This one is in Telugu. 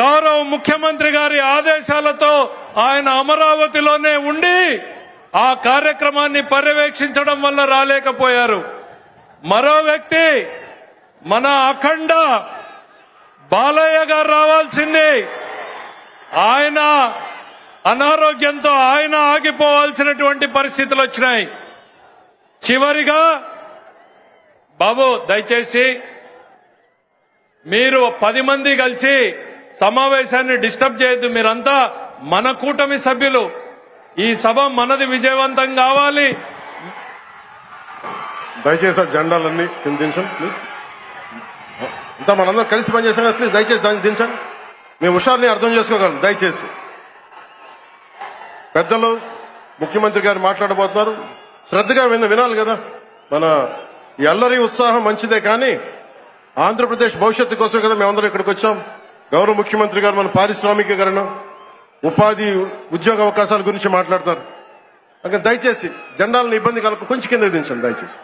గౌరవ ముఖ్యమంత్రి గారి ఆదేశాలతో ఆయన అమరావతిలోనే ఉండి ఆ కార్యక్రమాన్ని పర్యవేక్షించడం వల్ల రాలేకపోయారు. మరో వ్యక్తి మన అఖండ బాలయ్య గారు రావాల్సింది. ఆయన అనారోగ్యంతో ఆయన ఆగిపోవాల్సినటువంటి పరిస్థితులు వచ్చినాయి. చివరిగా బాబు దయచేసి మీరు పది మంది కలిసి సమావేశాన్ని డిస్టర్బ్ చేయొద్దు. మీరంతా మన కూటమి సభ్యులు. ఈ సభ మనది విజయవంతం కావాలి. దయచేసి ఆ జెండాలన్నీ కింద దించండి ప్లీజ్ అంతా మనందరం కలిసి పనిచేసాం కదా ప్లీజ్ దయచేసి దాన్ని దించండి. మీ హుషారుని అర్థం చేసుకోగలం దయచేసి. పెద్దలు ముఖ్యమంత్రి గారు మాట్లాడబోతున్నారు. శ్రద్ధగా విన్న వినాలి కదా. మన ఎల్లరి ఉత్సాహం మంచిదే కానీ ఆంధ్రప్రదేశ్ భవిష్యత్తు కోసం కదా మేమందరం ఇక్కడికి వచ్చాం. గౌరవ ముఖ్యమంత్రి గారు మన పారిశ్రామికీకరణ ఉపాధి ఉద్యోగ అవకాశాల గురించి మాట్లాడతారు. అందుకని దయచేసి జెండాలను ఇబ్బంది కలగ కొంచెం కింద దించండి దయచేసి.